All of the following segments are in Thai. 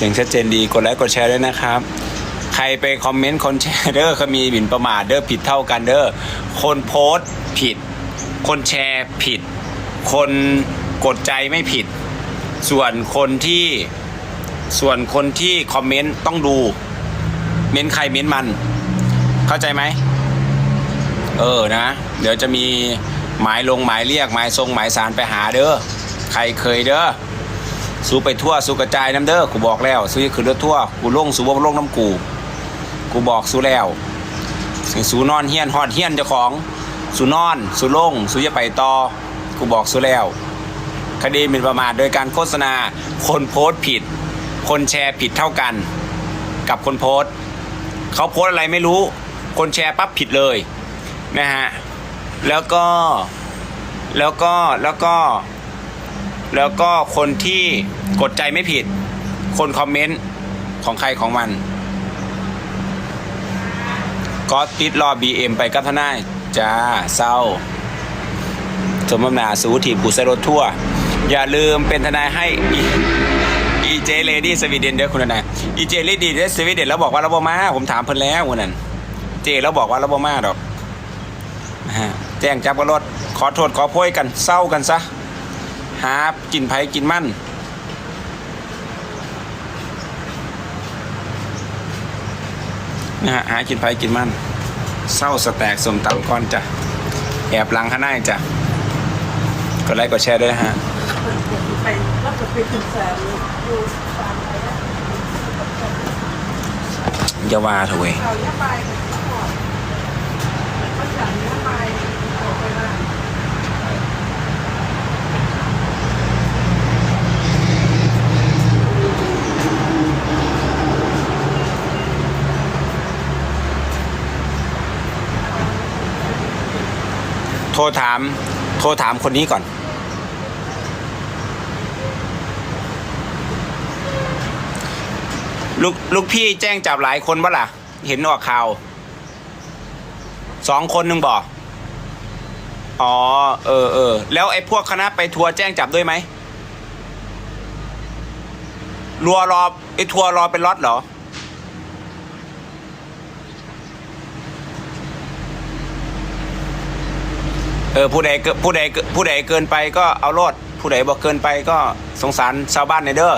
เสียงชัดเจนดีกดไลค์กดแชร์ด้วยนะครับ ใครไปคอมเมนต์คนแชร์เด้อเขามีหมิ่นประมาทเด้อผิดเท่ากันเด้อคนโพสต์ผิด คนแชร์ผิด คนกดใจไม่ผิด ส่วนคนที่ส่วนคนที่คอมเมนต์ต้องดู เม้นใครเม้นมัน เข้าใจไหมเออนะ เดี๋ยวจะมีหมายลงหมายเรียกหมายทรงหมายสารไปหาเด้อใครเคยเด้อ สู้ไปทั่วสู้กระจายน้ำเด้อกูบอกแล้วสู้คือเด้อทั่วกูลงสู้บ่ลงน้ำกูกูบอกสู้แล้วสิสู้นอนเฮียนฮอดเฮียนเจ้าของสู้นอนสู้ลงสู้จะไปต่อกูบอกสู้แล้ว คดีหมิ่นประมาทโดยการโฆษณา คนโพสต์ผิด คนแชร์ผิดเท่ากัน กับคนโพสต์เขาโพสอะไรไม่รู้ คนแชร์ปั๊บผิดเลยนะฮะแล้วก็แล้วก็แล้วก็ แล้วก็คนที่กดใจไม่ผิด คนคอมเมนต์ของใครของมัน ก็ติดรอ BM ไปกับทนายจ้าเศร้า สมบนาสูถีบกูใส่รถทั่วร์อย่าลืมเป็นทนายให้อีเจเลดี้สวีเดนเด้อคุณทนายอีเจเลดี้สวีเดนแล้วบอกว่าระบมา ผมถามเพิ่นแล้ววันนั้น เจแล้วบอกว่าระบมาดอกแจ้งจับกรถขอโทษขอโพยกันเศร้ากันซะ หากินไผกินมั่นนะฮะหากินไผกินมั่นเศร้าสแตกสมตำก้อนจ้ะ แอบหลังข้างหน้าจ้ะกดไลค์กดแชร์ด้วยฮะไปรับไปถึงแสนเลยดูฟาร์มไปได้อย่าว่าเถอะเว้ย เราเนี้ยไปก็หมดก็อย่างเนี้ยไปออกไปได้ โทรถาม โทรถามคนนี้ก่อน ลูกลูกพี่แจ้งจับหลายคนปะล่ะ เห็นออกข่าวสองคนหนึ่งบอกอ๋อ เออเออแล้วไอ้พวกคณะไปทัวร์แจ้งจับด้วยไหมรัวรอไอ้ทัวร์รอเป็นล็อตเหรอ เออผู้ใดเกิผู้ใดเกิผู้ใดเกินไปก็เอาโลดผู้ใดบอกเกินไปก็สงสารชาวบ้านในเด้อ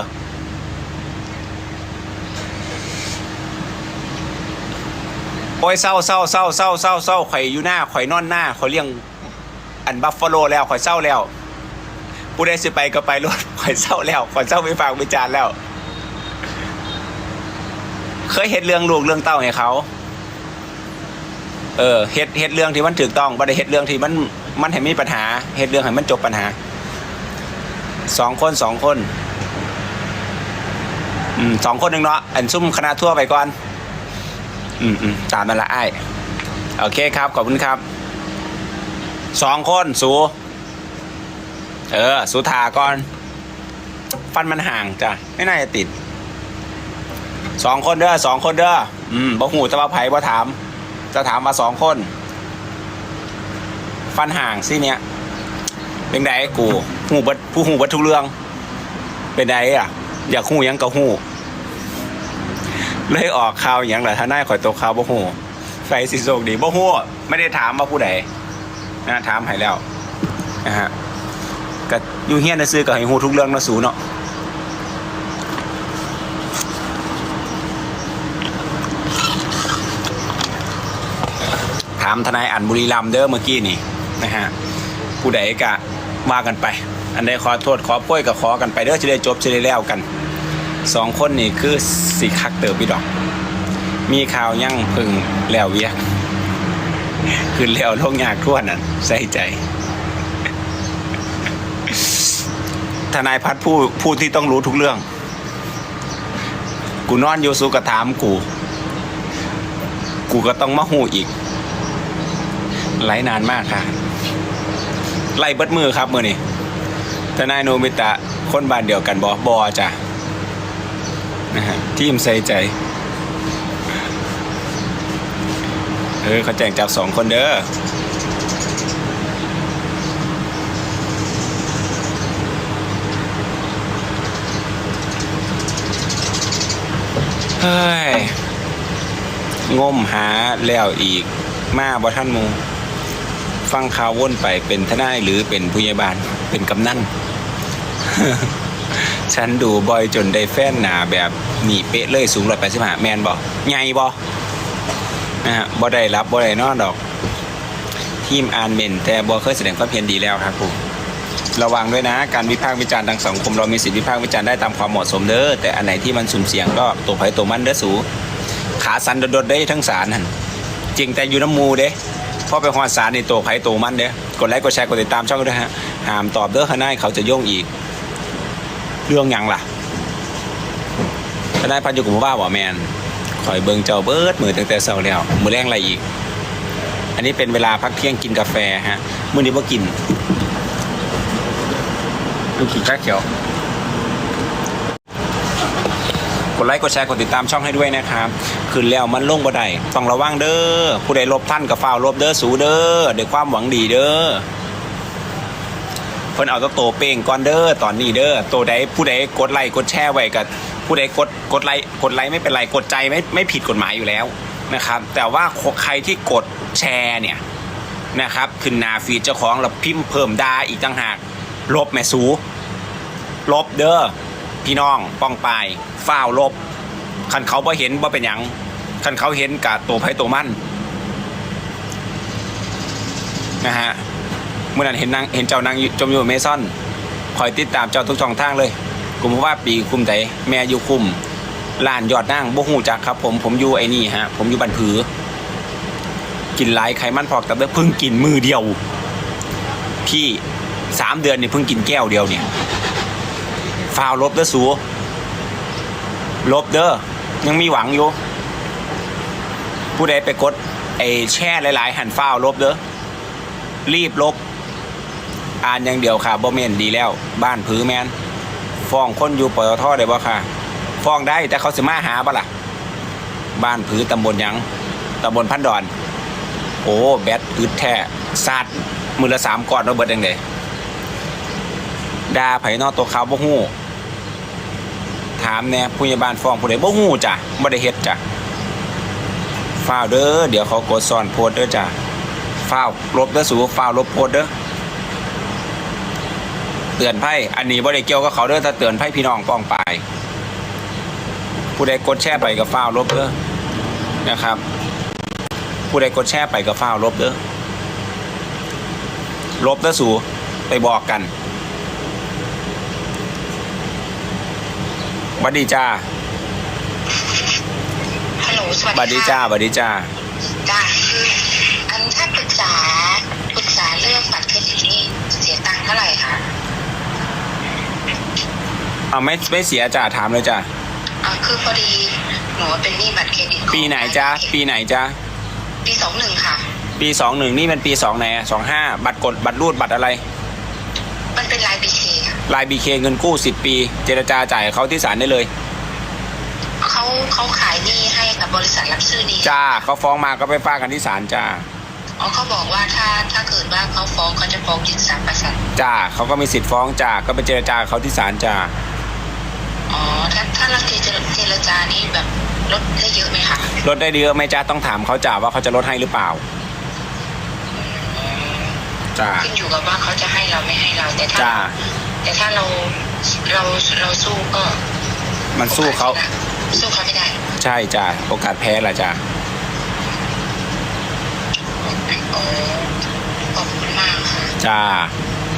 โอ้ยเศร้าเศร้าเศร้าเศร้าเศร้าเศร้าข่อยอยู่หน้าข่อยนอนหน้าข่อยเลี้ยงอันบัฟฟาโลแล้วข่อยเศร้าแล้ว ผู้ใดสิไปก็ไปรถข่อยเศร้าแล้วข่อยเศร้าไปฟังวิจารณ์แล้ว เคยเห็นเรื่องลูกเรื่องเต้าให้เขา เออเฮ็ดเฮ็ดเรื่องที่มันถูกต้องบ่ได้เฮ็ดเรื่องที่มัน มันให้มีปัญหาเฮ็ดเรื่องให้มันจบปัญหาสองคนสองคนอืมสองคนหนึ่งเนาะอันซุ่มคณะทั่วไปก่อน อืมอืมตามนั่นละไอ้โอเคครับ ขอบคุณครับสองคนสูเออ สูทาก่อน ฟันมันห่างจ้ะ ไม่น่าจะติดสองคนเด้อสองคนเด้ออืมบ่หูต่ว่าไผ่บ่ถาม จะถามมาสองคน ฟันห่างสิเนี้ยเป็นไดกูหูบัดผู้หูบัดทุกเรื่อง เป็นไดอะ อยากหูยังก็หูเลยออกข่าวหยังแหละถ้าน้าข่อยตกข่าวบ่หูไฟสิโศกดีบ่หูไม่ได้ถามว่าผู้ใดนะถามให้แล้วนะฮะก็อยู่เฮียนซื้อๆก็ให้หูทุกเรื่องนะสูเนาะถามทนายอันบุรีรัมเด้อเมื่อกี้นี่ นะฮะผู้ใดกะว่ากันไป อันใดขอโทษขอโพ้ยก็ขอกันไปเด้อจะได้จบจะได้แล้วกันสองคนนี่คือสีคักเติบพี่ดอก มีข่าวยั่งพึ่งแล้วเวียกคือแล้วโลกยากทั่วนั่นใส่ใจทนายพัดผู้ผู้ที่ต้องรู้ทุกเรื่อง กูนอนอยู่สูกระถามกู กูก็ต้องมาหูอีกไลนานมากค่ะ ไล่เบิดมือครับมือนี่ทนายโนมิตะคนบ้านเดียวกันบอบอจ้ะนะฮะทีมใส่ใจเออเขาแจ้งจับสองคนเด้อเฮ้ยงมหาแล้วอีก มาบ่ท่านมู ฟังข่าววนไปเป็นทนายหรือเป็นผู้ใหญ่บ้านเป็นกำนันฉันดูบอยจนได้แฟนหนาแบบหนีเป๊ะเลยสูงร้อยแปดสิบห้าแมนบ่ใหญ่บ่นะฮะบ่ได้รับบ่ได้นอนดอก ทีมอ่านเมนแต่บ่เคยแสดงความเห็นดีแล้วครับผมระวังด้วยนะ การวิพากษ์วิจารณ์ทางสังคมเรามีสิทธิวิพากษ์วิจารณ์ได้ตามความเหมาะสมเด้อแต่อันไหนที่มันสุ่มเสี่ยงก็ตัวไผตัวมันเด้อสูขาสันโดดได้ทั้งสารนั่นจริงแต่อยู่น้ำมูเด้ พอไปหอดสารในตัวไผตัวมันเด้กดไลค์กดแชร์กดติดตามช่องด้วยฮะห้ามตอบเด้อข้างในเขาจะโยงอีก เรื่องยังล่ะทนาพันอยู่กับผมว่าบ่แมนคอยเบิงเจ้าเบิดมือตั้งแต่เช้าแล้วมือแรงอะไรอีก อันนี้เป็นเวลาพักเที่ยงกินกาแฟฮะมื้อนี้บ่กินดูขี้ข้าเขียว ก ดไลค์กดแชร์กดติดตามช่องให้ด้วยนะครับขึ้นแล้วมันลงบ่ได้ต้องระวังเด้อผู้ใดลบท่านกับฝ้าวลบเด้อสูเด้อเด้วยความหวังดีเด้อเพิ่นเอาตัวโตเป้งก่อนเด้อตอนนี้เด้อตัวใดผู้ใดกดไลค์กดแชร์ไว้กับผู้ใดกดกดไลค์กดไลค์ไม่เป็นไรกดใจไม่ไม่ผิดกฎหมายอยู่แล้วนะครับ แต่ว่าใครที่กดแชร์เนี่ยนะครับขึ้นนาฟีดเจ้าของแล้วพิมพ์เพิ่มดาอีกต่างหาก ลบแม่สู ลบเด้อ พี่น้องป้องปายฝ้าวลบคันเขาบ่เห็นบ่เป็นหยังคันเขาเห็นกับตัวไผตัวมันนะฮะเมื่อนั้นเห็นนางเห็นเจ้านางอยู่จมอยู่เมซอนคอยติดตามเจ้าทุกช่องทางเลยกลุ่มว่าปีคุมใจแม่อยู่คุมลานยอดนั่งบ่หูจักครับ ผมผมอยู่ไอ้นี่ฮะ ผมอยู่บันผือ กินหลายไขมันพอกตับเด้อเพิ่งกินมือเดียว พี่สามเดือนนี่เพิ่งกินแก้วเดียวเนี่ย ฟาวลบเด้อสูลบเด้อยังมีหวังอยู่ ผู้ใดไปกดไอ้แช่หลาย ๆ หันฟาวลบเด้อรีบลบ อ่านอย่างเดียวค่ะบ่เมนดีแล้ว บ้านผือแมนฟ้องคนอยู่ปตทได้บ่ค่ะฟ้องได้แต่เขาสิมาหาบ่ล่ะ บ้านผือตำบลยังตำบลพันดอน โอ้ แบตอึดแท้ซาดมือละสามก้อนเราเบิดยังไง ดาไผนอตัวเขาบ่ฮู้ถามแน่ผู้ใหญ่บ้านฟ้องผู้ใดบ่ฮู้จ้ะบ่ได้เฮ็ดจ้ะฟ้าวเด้อเดี๋ยวเขากดซ่อนโพสเด้อจ้ะฟ้าวลบเด้อสูฟ้าวลบโพสเด้อเตือนไพ่อันนี้บ่ได้เกี่ยวกับเขาเด้อถ้าเตือนไพ่พี่น้องป้องไป ผู้ใดกดแชร์ไปกับฟ้าวลบเด้อนะครับ ผู้ใดกดแชร์ไปกับฟ้าวลบเด้อลบเด้อสูไปบอกกัน บัดดีจ้าฮัลโหลสวัสดีบัดดีจ้าบัดดีจ้า จ้าคืออันถ้าปรึกษาปรึกษาเรื่องบัตรเครดิตนี่เสียตังค์เท่าไหร่คะเอาไม่ไม่เสียจ้าถามเลยจ้าอ่าคือพอดีหนูเป็นหนี้บัตรเครดิตของปีไหนจ้าปีไหนจ้าปีสองหนึ่งค่ะ ปีสองหนึ่งนี่มันปีสองไหนสองห้าบัตรกดบัตรรูดบัตรอะไร มันเป็นรายบีเคค่ะ ลายบีเคเงินกู้สิบปี เจรจาจ่ายเขาที่ศาลได้เลย เขาเขาขายหนี้ให้กับบริษัทรับซื้อหนี้จ้าเขาฟ้องมาก็ไปฟาดกันที่ศาลจ้าอ๋อเขาบอกว่าถ้าถ้าเกิดว่าเขาฟ้องเขาจะฟ้องยึดสามเปอร์เซ็นต์จ้าเขาก็มีสิทธิ์ฟ้องจ้าก็ไปเจรจาเขาที่ศาลจ้าอ๋อถ้าถ้าเราเจรเจรจานี่แบบลดได้เยอะไหมคะลดได้เยอะไหมจ้าต้องถามเขาจ้าว่าเขาจะลดให้หรือเปล่าจ้าขึ้นอยู่กับว่าเขาจะให้เราไม่ให้เราแต่ถ้าจ้า แต่ถ้าเราเราเราสู้ก็มันสู้เขา สู้เขาไม่ได้ ใช่จ้าโอกาสแพ้ละจ้าโอ้ขอบคุณมากค่ะจ้า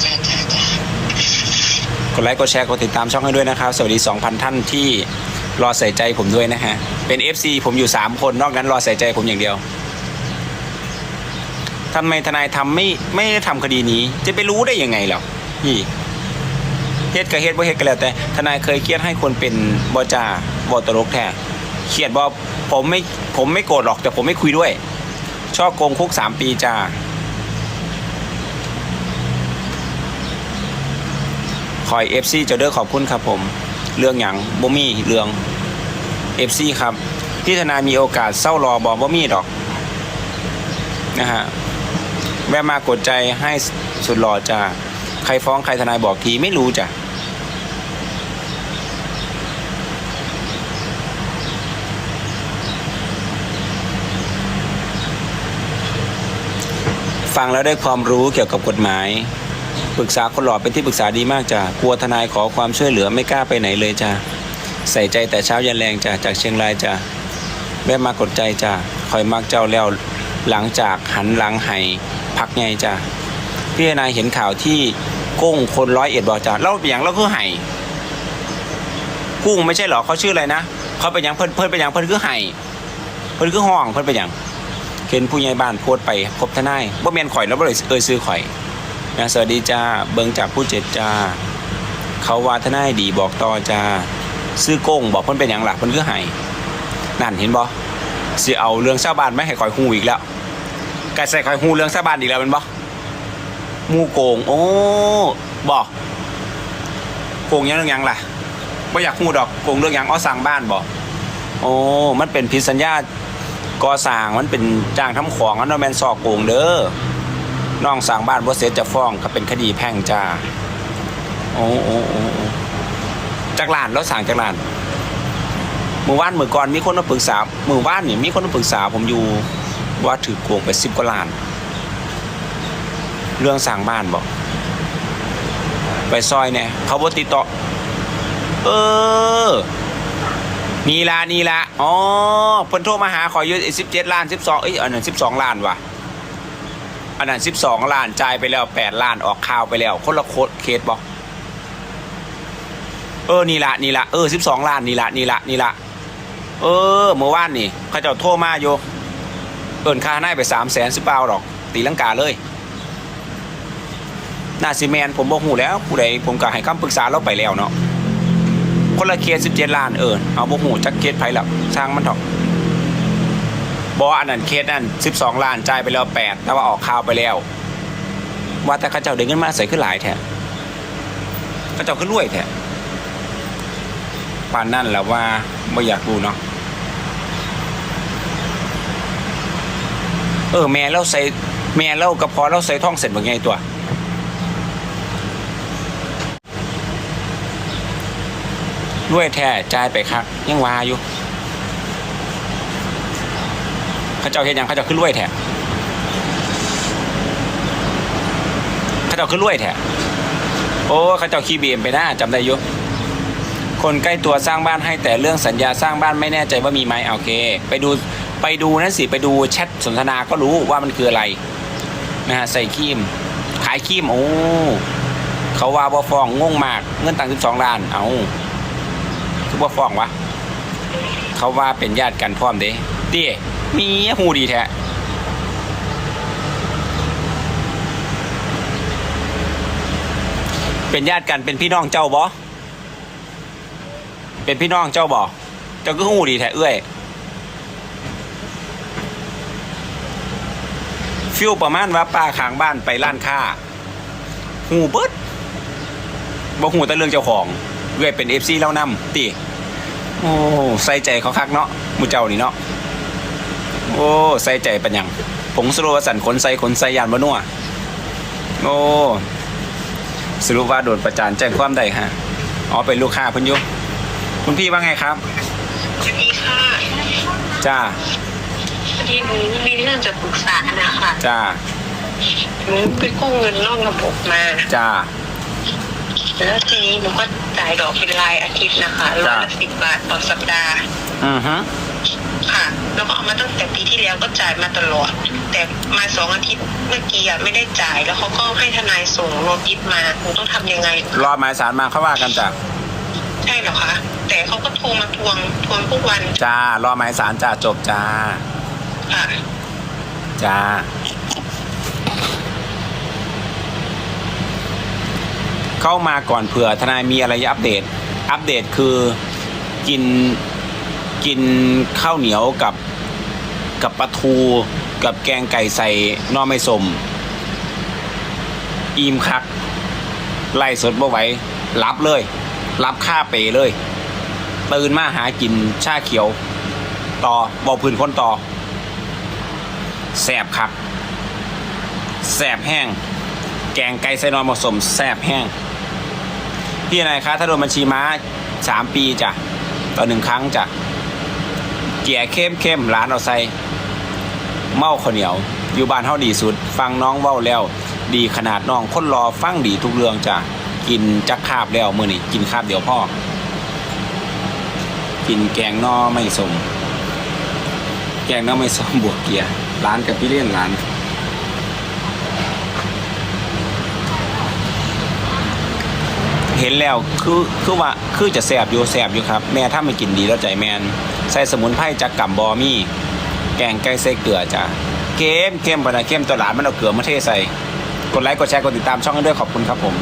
จ้าจ้าจ้ากดไลค์กดแชร์กดติดตามช่องให้ด้วยนะครับ สวัสดี 2,000 ท่านที่รอใส่ใจผมด้วยนะฮะ เป็น FC ผมอยู่ 3 คนนอกนั้นรอใส่ใจผมอย่างเดียวทำไมทนายทำไม่ไม่ได้ทำคดีนี้ จะไปรู้ได้ยังไงหรอพี่ เฮ็ดกับเฮ็ดบ่เฮ็ดก็แล้วแต่ทนายเคยเครียดให้คนเป็นบจาบตลกแท้เครียดบ่ผมไม่ผมไม่โกรธหรอกแต่ผมไม่คุยด้วยชอบโกงคุกสามปีจ้าคอย FC เจะเด้อขอบคุณครับผม เรื่องอย่างบ่มีเรื่อง FC ครับพี่ธนามีโอกาสเศร้ารอบอกบ่มีดอกนะฮะแวะมากดใจให้สุดหล่อจ้าใครฟ้องใครทนายบอกทีไม่รู้จ้ะ ฟังแล้วได้ความรู้เกี่ยวกับกฎหมาย ปรึกษาคนหล่อเป็นที่ปรึกษาดีมากจ้ะกลัวทนายขอความช่วยเหลือไม่กล้าไปไหนเลยจ้ะใส่ใจแต่เช้ายันแรงจ้ะจากเชียงรายจ้ะแวะมากดใจจ้ะคอยมักเจ้าแล้วหลังจากหันหลังให้พักไงจ้ะพี่นายเห็นข่าวที่กุ้งคนร้อยเอ็ดบอกจ้ะเล่าอย่างเราคือไห่กุ้งไม่ใช่หรอเขาชื่ออะไรนะเขาเป็นอย่างเพิ่นเพิ่นเป็นอย่างเพิ่นคือไห่เพิ่นคือห้องเพิ่นเป็นอย่าง เห็นผู้ใหญ่บ้านโพสต์ไปพบทนายบ่แม่นข่อยแล้วบ่เลยเอ่ยซื้อข่อยนะสวัสดีจ้าเบิงจากผู้เจ็ดจ้าเขาว่าทนายดีบอกต่อจ้าซื้อโก้งบอกเพิ่นเป็นอย่างหลักเพิ่นคือไห้นั่นเห็นบ่สิเอาเรื่องชาวบ้านไม่ให้คอยฮู้อีกแล้วกใส่คอยฮู้เรื่องชาวบ้านอีกแล้วเป็นบ่มู่โกงโอ้บ่โกงยังเรื่องยังล่ะบ่อยากฮู้ดอกโกงเรื่องยังอ้อสร้างบ้านบ่โอ้มันเป็นผิดสัญญา ก่อสร้างมันเป็นจ้างทำของอันนั้นแมนซอกโกงเด้อน้องสร้างบ้านว่าเสร็จจะฟ้องก็เป็นคดีแพ่งจ้าโอ้โอ้โอ้จากลานแล้วสั่งจากลานมื่อวานเมื่อก่อนมีคนมาปรึกษามื่อวานนี่มีคนมาปรึกษาผมอยู่ว่าถือโกงไปสิบกว่าล้าน เรื่องสร้างบ้านบอกไปซอยเนี่ยเขาบ่ติดต่อ เออ นี่ละนี่ละอ๋อเพิ่นโทรมาหาขอยู่สิบเจ็ดล้านสิบสองเอ้ยอันนั้นสิบสองล้านว่ะอันนั้นสิบสองล้านจ่ายไปแล้วแปดล้านออกข่าวไปแล้ว คนละโคตรเคสบอกเออนี่ละนี่ละเออสิบสองล้านนี่ละนี่ละนี่ละเออเมื่อวานนี่เขาเจ้าโทรมาโยเอินค่าหน้าไปสามแสนสิบเปล่าหรอก ตีลังกาเลยนาซีแมนผมบอกหูแล้วผู้ใดผมก็ให้คำปรึกษาเราไปแล้วเนาะ คนละเคสสิบเจ็ดล้านเออเอาบอกหูจักเคสไผแล้วช่างมันถอะบออันนั้นเคสนั่นสิบสองล้านจ่ายไปแล้วแปดแต่ว่าออกข่าวไปแล้ว ว่าแต่ข้าเจ้าเด้เงินมาใส่ขึ้นหลายแท้ข้าเจ้าขึ้นรวยแท้ปานนั่นแหละว่าไม่อยากดูเนาะเออแม่เราใส่แม่เรากระเพาะเราใส่ท่องเสร็จแบบไงตัว รวยแท้จ่ายไปครับยังวาอยู่เขาเจ้าเห็นยังเขาเจ้าขึ้นรวยแท้เขาเจ้าขึ้นรวยแท้โอ้เขาเจ้าขี่บีเอ็มไปหน้าจำได้อยุคนใกล้ตัวสร้างบ้านให้แต่เรื่องสัญญาสร้างบ้านไม่แน่ใจว่ามีไหมโอเค ไปดูไปดูนั่นสิไปดูแชทสนทนาก็รู้ว่ามันคืออะไรนะฮะใส่ครีม ขายครีมโอ้เขาว่าบ่ฟองงงมาก เงินตังสิบสองล้านเอา คือบ่ฟ้องวะ เขาว่าเป็นญาติกันพร้อมเด้เตี้ยมีหูดีแท้เป็นญาติกันเป็นพี่น้องเจ้าบอเป็นพี่น้องเจ้าบอเจ้าก็หูดีแท้เอ้ยฟิวประมาณว่าป้าขางบ้านไปร้านค้าหูเบิดบอกหูแต่เรื่องเจ้าของ เอื้อยเป็นเอฟซีเล่านำตีโอ้ใส่ใจเขาคักเนาะหมูเจ้านี่เนาะโอ้ใส่ใจเป็นหยังผงสโลวสันขนใส่ขนใส่ยานบนัวโอ้สรุปว่าโดนประจานแจ้งความได้ฮะอ๋อเป็นลูกค้าเพิ่นอยุคุณพี่ว่าไงครับสวัสดีค่ะจ้าพอดีหนูมีเรื่องจะปรึกษานะคะจ้าหนูไปกู้เงินนอกระบบมาจ้าแล้วทีนี้หนูก็ จ่ายดอกเป็นรายอาทิตย์นะคะร้อยละสิบบาทต่อสัปดาห์ อือฮึค่ะแล้วก็เอามาตั้งแต่ปีที่แล้วก็จ่ายมาตลอด แต่มาสองอาทิตย์เมื่อกี้อะไม่ได้จ่ายแล้วเขาก็ให้ทนายส่งโนติสมาหนูต้องทำยังไง รอหมายสารมาเขาว่ากันจ้าใช่เหรอคะ แต่เขาก็โทรมาทวงทวงทุกวันจ้ารอหมายสารจ้าจบจ้าค่ะจ้า เข้ามาก่อนเผื่อทนายมีอะไรจะอัปเดต อัปเดตคือกินกินข้าวเหนียวกับกับปลาทูกับแกงไก่ใส่นอไม่สม อีมคัก ไล่สดบ่ไหวรับเลย รับค่าเปเลย ตื่นมาหากินชาเขียว ต่อบอกพื้นคนต่อแสบครับแสบแห้ง แกงไก่ไส้นอนผสมแสบแห้ง พี่นายคะถ้าโดนบัญชีม้าสามปีจ้ะต่อหนึ่งครั้งจ้ะเกี่ยเข้มเข้มร้านเอาใส่เมาข้าวเหนียว อยู่บ้านเฮาดีสุด ฟังน้องเว้าแล้ว ดีขนาดน้องคนรอฟังดีทุกเรื่องจ้ะกินจักคาบแล้วมือนี้กินคาบเดียวพ่อ กินแกงหนอไม่สม แกงหนอไม่สมบวกเกียร์ร้านกับพี่เลี้ยงร้าน เห็นแล้วคือคือว่าคือจะแสบอยู่แสบอยู่ครับ แม่ถ้าไม่กินดีแล้วใจแมนใส่สมุนไพรจากกับบอมี่แกงไก่ใส่เกลือจ้ะเค็มเค็มปะนะเค็มตัวหลานมันเอาเกลือมาเทใส่กดไลค์กดแชร์กดติดตามช่องกันด้วยขอบคุณครับผม